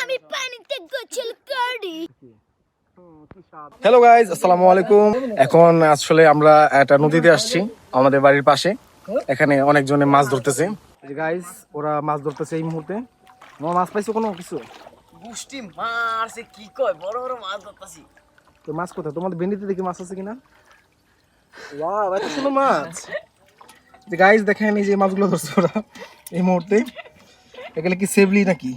আমি পানিতে গোসল করি। হ্যালো গাইজ আসসালামু আলাইকুম। এখন আসলে আমরা একটা নদীতে আসছি আমাদের বাড়ির পাশে। এখানে অনেকজনে মাছ ধরতেছে। গাইজ ওরা মাছ ধরতেছে এই মুহূর্তে। তোমার মাছ পাইছো কোনো কিছু? গুষ্টি মারছে কি কয়? বড় বড় মাছ ধরতাছি। তো মাছ কোথায়? তোমাদের ভেন্ডিতে দেখি মাছ আছে কিনা? ওয়াও এত সুন্দর মাছ। যে গাইজ দেখেন এই যে মাছগুলো ধরছে ওরা এই মুহূর্তে। এগুলো কি সেভলি নাকি?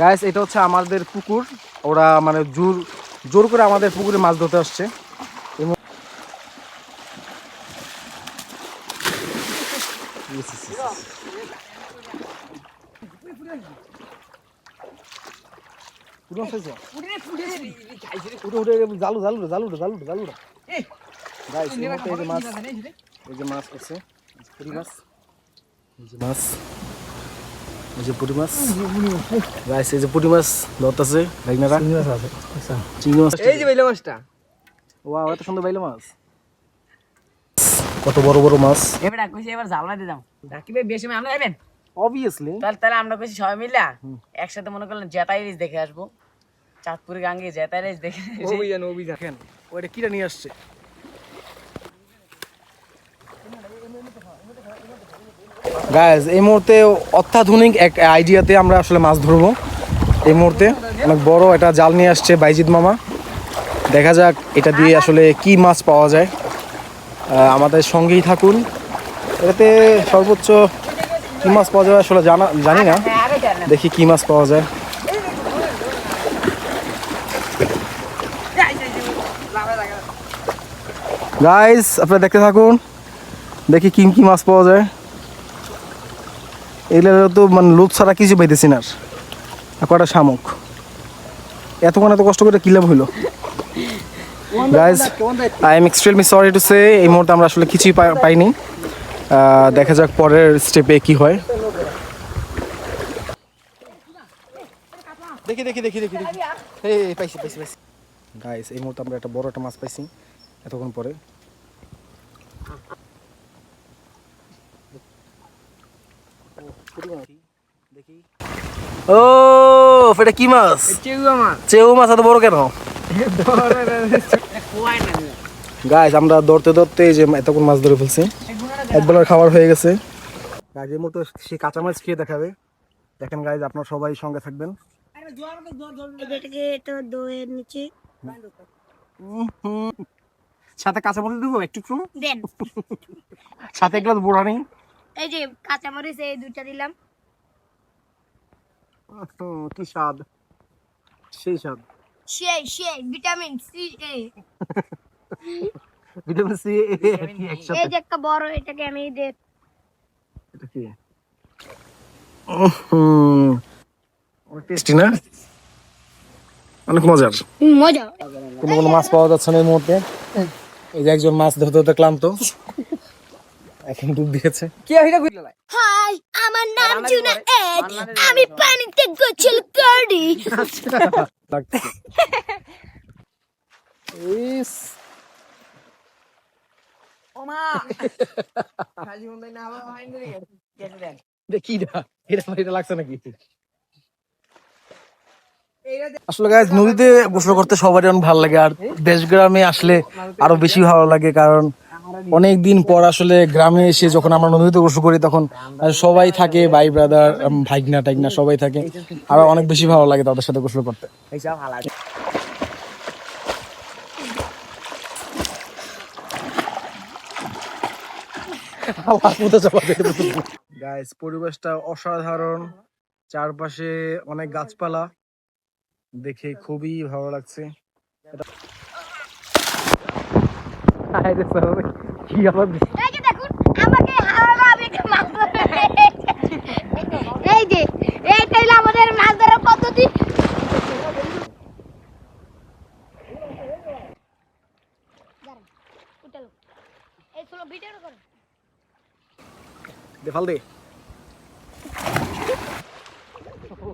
গাইজ এটা হচ্ছে আমাদের পুকুর। ওরা মানে জোর জোর করে আমাদের পুকুরে মাছ ধরতে আসছে। জালু গাইস মাছ আছে মাছ। মাছ। এই যে পুরি মাছ। গাইস এই যে পুরি মাছ ধরতেছে ভাইনারা চিংড়ি মাছ আছে চিংড়ি মাছ। এই যে বাইলা মাছটা। ওয়াও এত সুন্দর বাইলে মাছ। কত বড় বড় মাছ। এবার কইছি এবার জাল মারতে দাও রাকিবে বেশি আমরা যাবেন অবভিয়াসলি তাহলে তাহলে আমরা কইছি সবাই মিলা একসাথে মনে করলেন জেতাই রিস দেখে আসব। চাঁদপুরে গাঙ্গে জেতাই রিস দেখে অভিযান অভিযান ওইটা কিটা নিয়ে আসছে? গাইজ এই মুহূর্তে অত্যাধুনিক এক আইডিয়াতে আমরা আসলে মাছ ধরবো। এই মুহূর্তে অনেক বড় একটা জাল নিয়ে আসছে বাইজিৎ মামা। দেখা যাক এটা দিয়ে আসলে কি মাছ পাওয়া যায়। আমাদের সঙ্গেই থাকুন। এটাতে সর্বোচ্চ কি মাছ পাওয়া যাবে আসলে জানা জানি না। দেখি কি মাছ পাওয়া যায়। গাইস আপনারা দেখতে থাকুন। দেখি কি কি মাছ পাওয়া যায়। এগুলো তো মানে লোভ ছাড়া কিছু পাইতেছি না আর। কটা শামুক? এতক্ষণ এত কষ্ট করে কি লাভ হইল? Guys I am extremely sorry to say এই মুহূর্তে আমরা আসলে কিছুই পাই- পাইনি। দেখা যাক পরের স্টেপে কি হয়। দেখি দেখি দেখি দেখি দেখি। এই, পাইছি পাইছি পাইছি। গাইস এই মুহূর্তে আমরা একটা বড় একটা মাছ পাইছি এতক্ষণ পরে। ও এটা কি মাছ? মাছ চেউ মাছ এত বড় কেন? গাইস আমরা ধরতে ধরতে এই যে এতক্ষণ মাছ ধরে ফেলছি। এক বেলার খাবার হয়ে গেছে। এই মুহূর্তে সে কাঁচা মাছ খেয়ে দেখাবে। দেখেন গাইজ আপনার সবাই সঙ্গে থাকবেন। সাথে কাঁচা মরিচ দেবো একটু একটু? দেন। সাথে এক গ্লাস বোড়া নেই এই যে কাঁচামরিচ এই দুইটা দিলাম। কি স্বাদ। সেই স্বাদ। সেই সেই ভিটামিন সি এ। ভিটামিন সি এই যে একটা বড় এটাকে আমি দে এটা কি? অনেক টেস্টি না? অনেক মজার। মজা। কোনো কোনো মাছ পাওয়া যাচ্ছে না এই মুহূর্তে। এই যে একজন মাছ ধরতে ধরতে ক্লান্ত। এখন ডুব দিয়েছে। কি হইরা কইলা হাই আমার নাম জুনা এড। আমি পানিতে গোসল করি। ইস। ও মা কাজী মন্দাই না আবার ধরে গেছে গেছে দেন? দেখি না এটা? এটা লাগছে নাকি? আসলে গাইজ নদীতে গোসল করতে সবারই অনেক ভালো লাগে আর দেশ গ্রামে আসলে আরও বেশি ভালো লাগে কারণ অনেক দিন পর আসলে গ্রামে এসে যখন আমরা নদীতে গোসল করি, তখন সবাই থাকে, ভাই ব্রাদার ভাইগনা টাইগনা সবাই থাকে। আর অনেক বেশি ভালো লাগে তাদের সাথে গোসল করতে। পরিবেশটা অসাধারণ। চারপাশে অনেক গাছপালা। দেখে খুবই ভালো লাগছে। কি আবার এই যে দেখুন আমাকে আমি একটা মাছ ধরে এই যে এইটাই হলো আমাদের মাছ ধরার পদ্ধতি।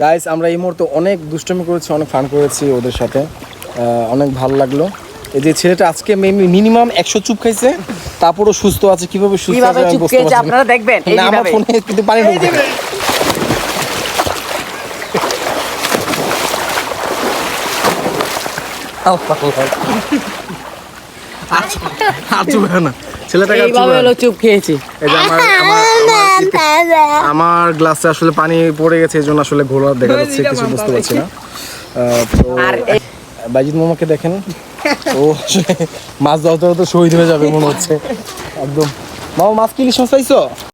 গাইস আমরা এই মুহূর্তে অনেক দুষ্টমি করেছি অনেক ফান করেছি ওদের সাথে। অনেক ভালো লাগল। এই যে ছেলেটা আজকে মিনিমাম একশো চুপ খাইছে তারপরও সুস্থ আছে কীভাবে সুস্থ আছে আমি বুঝতে পারছি আপনারা দেখবেন আমার ফোনে কিন্তু পানি ঢুকবে আমার গ্লাসে আসলে পানি পড়ে গেছে এই জন্য আসলে ঘোলা দেখা যাচ্ছে কিছু বুঝতে পারছি না। তো বাইজিৎ মোমাকে দেখেন। ও, মাছ ধরতে তো শহীদ হয়ে যাবে মনে হচ্ছে। একদম। মামা মাছ কি ইলিশ মাছ পাইছো